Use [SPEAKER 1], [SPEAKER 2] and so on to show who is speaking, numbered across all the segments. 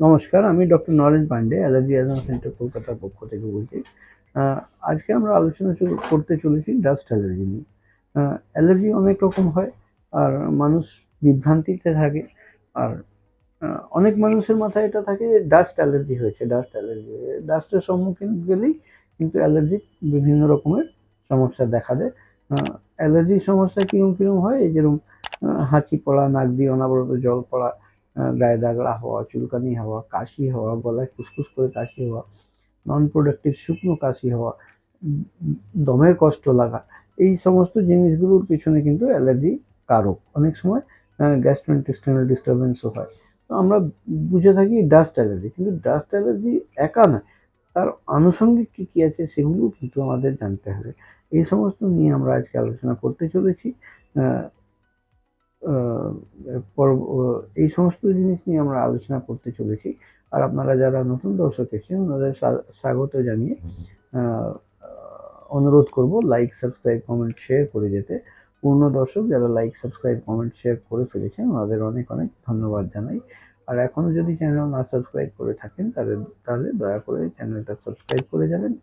[SPEAKER 1] নমস্কার, আমি doctor Naren Pandey, allergy asthma centre কলকাতার পক্ষ থেকে বলছি। আজকে আমরা আলোচনা করতে চলেছি ডাস্ট অ্যালার্জি নিয়ে। অ্যালার্জি অনেক রকম হয়, আর মানুষ বিভ্রান্তিতে থাকে, আর অনেক মানুষের মাথায় এটা থাকে যে ডাস্ট অ্যালার্জি হয়েছে, ডাস্ট অ্যালার্জি ডাস্টের সম্মুখীন গেলেই কিন্তু অ্যালার্জি বিভিন্ন রকমের সমস্যা দেখা দেয়। অ্যালার্জির সমস্যা কিরম কিরম হয়? যেরকম হাঁচি পড়া, নাক দিয়ে অনাবরত জল পড়া গায়ে দাগড়া হওয়া চুলকানি হওয়া, কাশি হওয়া, গলায় খুসখুস করে কাশি হওয়া নন প্রোডাক্টিভ শুকনো কাশি হওয়া, দমের কষ্ট লাগা, এই সমস্ত জিনিসগুলোর পিছনে কিন্তু অ্যালার্জি কারক। অনেক সময় গ্যাস্ট্রোইন্টেস্টাইনাল ডিস্টারবেন্সও হয়। তো আমরা বুঝে থাকি ডাস্ট অ্যালার্জি কিন্তু ডাস্ট অ্যালার্জি একা নয়, তার আনুষঙ্গিক কী কী আছে সেগুলোও কিন্তু আমাদের জানতে হবে। এই সমস্ত নিয়ে আমরা আজকে আলোচনা করতে চলেছি। এই সমস্ত জিনিস নিয়ে আমরা আলোচনা করতে চলেছি। আর আপনারা যারা নতুন দর্শক এসেছেন, ওনাদের স্বা- স্বাগত জানিয়ে অনুরোধ করব লাইক সাবস্ক্রাইব কমেন্ট শেয়ার করে যেতে। পূর্ণ দর্শক যারা লাইক সাবস্ক্রাইব কমেন্ট শেয়ার করে ফেলেছেন, ওনাদের অনেক অনেক ধন্যবাদ জানাই। আর এখনও যদি চ্যানেল না সাবস্ক্রাইব করে থাকেন, তাহলে তাহলে দয়া করে চ্যানেলটা সাবস্ক্রাইব করে যাবেন।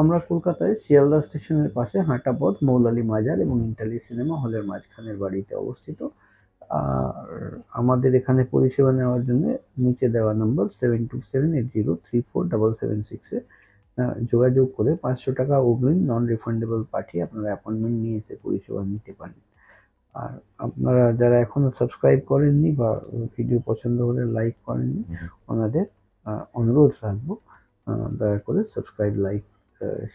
[SPEAKER 1] আমরা কলকাতায় শিয়ালদা স্টেশনের পাশে হাঁটা পথ মৌলালি মাজার এবং ইন্টালি সিনেমা হলের মাঝখানের বাড়িতে অবস্থিত। আর আমাদের এখানে পরিষেবা নেওয়ার জন্য নিচে দেওয়া নম্বর seven two seven eight zero three four double seven সিক্সে যোগাযোগ করে পাঁচশো টাকা অগ্রিম নন রিফান্ডেবল পাঠিয়ে আপনারা অ্যাপয়েন্টমেন্ট নিয়ে এসে পরিষেবা নিতে পারেন। আর আপনারা যারা এখনও সাবস্ক্রাইব করেননি বা ভিডিও পছন্দ হলে লাইক করেননি ওনাদের অনুরোধ রাখব দয়া করে সাবস্ক্রাইব লাইক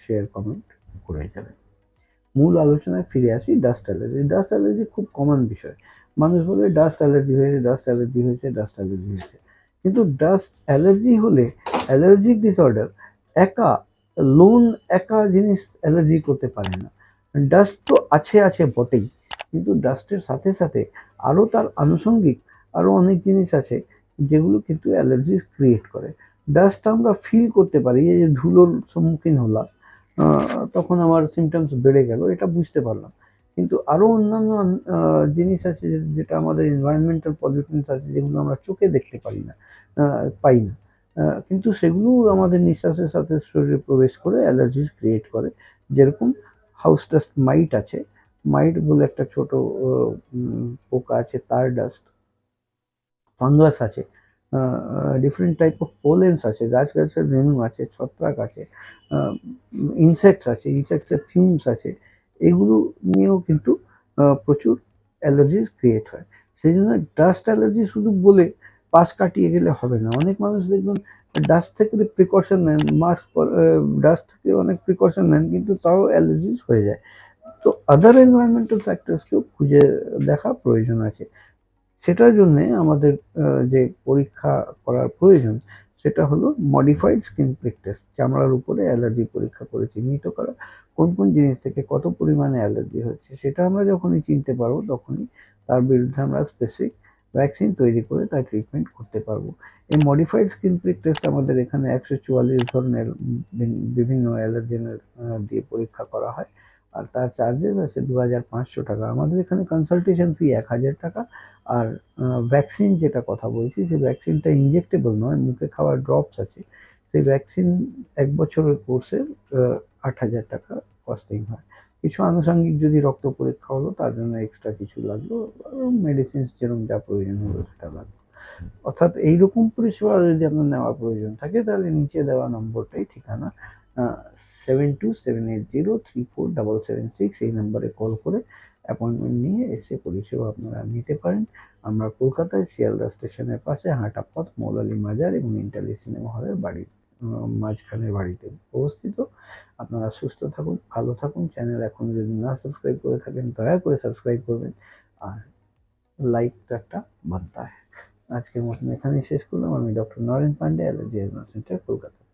[SPEAKER 1] শেয়ার কমেন্ট করে যাবেন মূল আলোচনায় ফিরে আসি ডাস্ট অ্যালার্জি ডাস্ট অ্যালার্জি খুব কমন বিষয়। মানুষ বলে ডাস্ট অ্যালার্জি হয়েছে ডাস্ট অ্যালার্জি হয়েছে ডাস্ট অ্যালার্জি হয়েছে। কিন্তু ডাস্ট অ্যালার্জি হলে অ্যালার্জিক ডিসঅর্ডার একা লোন একা জিনিস অ্যালার্জি করতে পারে না। ডাস্ট তো আছে আছে বটেই, কিন্তু ডাস্টের সাথে সাথে আরও তার আনুষঙ্গিক আরও অনেক জিনিস আছে যেগুলো কিন্তু অ্যালার্জি ক্রিয়েট করে। ডাস্ট আমরা ফিল করতে পারি, এই যে ধুলোর সম্মুখীন হলাম তখন আমার সিমটমস বেড়ে গেল, এটা বুঝতে পারলাম। কিন্তু আরও অন্যান্য জিনিস আছে যেটা আমাদের এনভায়রনমেন্টাল পলিউশনস আছে, যেগুলো আমরা চোখে দেখতে পারি না পাই না। কিন্তু সেগুলো আমাদের নিঃশ্বাসের সাথে শরীরে প্রবেশ করে অ্যালার্জিস ক্রিয়েট করে। যেরকম হাউস ডাস্ট মাইট আছে মাইট বলে একটা ছোট পোকা আছে, তার ডাস্ট ফাঙ্গাস আছে। ডিফারেন্ট টাইপ অফ পোলেন্স আছে গাছ গাছের রেণু আছে, ছত্রাক আছে ইনসেক্টস আছে ইনসেক্টসের ফিউমস আছে, এগুলো নিয়েও কিন্তু প্রচুর অ্যালার্জিস ক্রিয়েট হয়। সেই জন্য ডাস্ট অ্যালার্জি শুধু বলে পাশ কাটিয়ে গেলে হবে না। অনেক মানুষ দেখবেন ডাস্ট থেকে প্রিকশন নেন মাস্ক ডাস্ট থেকে অনেক প্রিকশন নেন, কিন্তু তাও অ্যালার্জিস হয়ে যায়। তো আদার এনভায়রনমেন্টাল ফ্যাক্টরসকেও খুঁজে দেখা প্রয়োজন আছে। সেটার জন্যে আমাদের যে পরীক্ষা করার প্রয়োজন, সেটা হলো মডিফাইড স্কিন প্রিক টেস্ট চামড়ার উপরে অ্যালার্জি পরীক্ষা করে চিহ্নিত করা, কোন কোন জিনিস থেকে কত পরিমাণে অ্যালার্জি হচ্ছে, সেটা আমরা যখনই চিনতে পারব, তখনই তার বিরুদ্ধে আমরা স্পেসিফিক ভ্যাকসিন তৈরি করে তার ট্রিটমেন্ট করতে পারব। এই মডিফাইড স্কিন প্রিক টেস্ট আমাদের এখানে একশো চুয়াল্লিশ ধরনের বিভিন্ন অ্যালার্জেনের দিয়ে পরীক্ষা করা হয়। আর তার চার্জেস আছে দু হাজার পাঁচশো টাকা। আমাদের এখানে কনসালটেশন ফি এক হাজার টাকা আর ভ্যাকসিন যেটা কথা বলছি, সেই ভ্যাকসিনটা ইনজেক্টেবল নয়, মুখে খাওয়ার ড্রপস আছে। সেই ভ্যাকসিন এক বছরের কোর্সে আট হাজার টাকা কস্টিং হয়। কিছু আনুষঙ্গিক যদি রক্ত পরীক্ষা হলো, তার জন্য এক্সট্রা কিছু লাগল মেডিসিনস যেরকম যা প্রয়োজন হলো সেটা লাগল। অর্থাৎ এইরকম পরিষেবা যদি আপনার নেওয়ার প্রয়োজন থাকে, তাহলে নিচে দেওয়া নম্বরটাই ঠিকানা। Seven two seven eight zero three four double seven six এই নম্বরে কল করে অ্যাপয়েন্টমেন্ট নিয়ে এসে পরিষেবা আপনারা নিতে পারেন। আমরা কলকাতায় শিয়ালদা স্টেশনের পাশে হাঁটা পথ মৌলালি মাজার এবং ইন্টালি সিনেমা হলের বাড়ির মাঝখানের বাড়িতে অবস্থিত। আপনারা সুস্থ থাকুন, ভালো থাকুন। চ্যানেল এখন যদি না সাবস্ক্রাইব করে থাকেন, দয়া করে সাবস্ক্রাইব করবেন। আর লাইক তো একটা বার্তা আজকের মতন এখানেই শেষ করলাম। আমি doctor Naren Pandey allergy centre Kolkata.